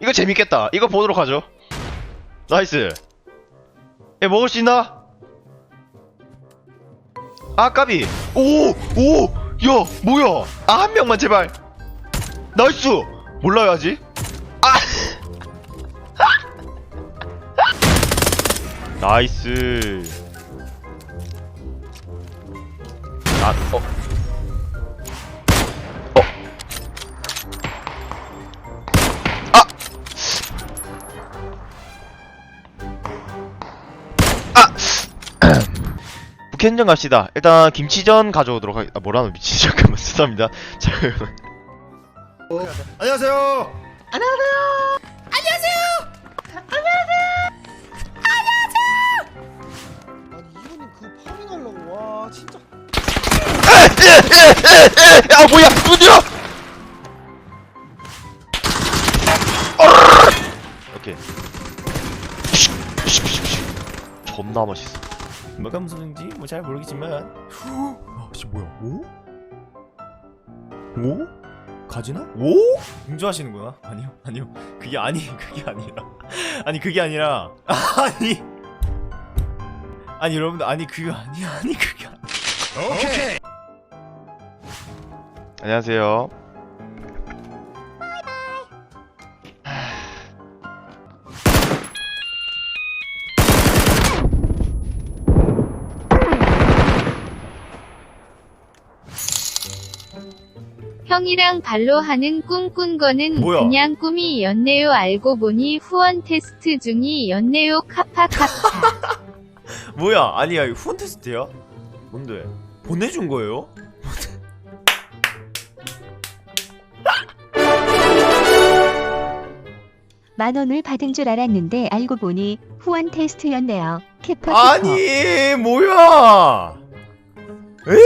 이거 재밌겠다. 이거 보도록 하죠. 나이스. 얘 먹을 수 있나? 아, 까비. 오! 오! 야, 뭐야? 아, 한 명만 제발. 나이스! 몰라요, 아직? 아! 나이스. 아, 어. 북현전 갑시다. 일단 김치전 가져오도록 하겠. 아 뭐라노 미치 잠깐만 죄송합니다. 잠깐만. 안녕하세요. 아니 이분님 그거 파밍하려고 와 진짜 아 뭐야 누구야? 오케이. 존나 멋있어. 뭐가 무슨 인지 뭐 잘 모르겠지만. 아씨 뭐야? 오? 오? 가지나? 오? 공주하시는구나? 아니요, 아니요. 그게 아니, 그게 아니라. 아니 그게 아니라. 아니. 아니 여러분들 아니 그거 아니 아니 그게 아니. 오케이. 안녕하세요. 형이랑 발로 하는 꿈 꾼 거는 뭐야? 그냥 꿈이었네요. 알고 보니 후원 테스트 중이었네요. 카파카파. 뭐야? 아니야 이거 후원 테스트야? 뭔데? 보내준 거예요? 만 원을 받은 줄 알았는데 알고 보니 후원 테스트였네요. 캐퍼 캐퍼. 아니 뭐야? 에?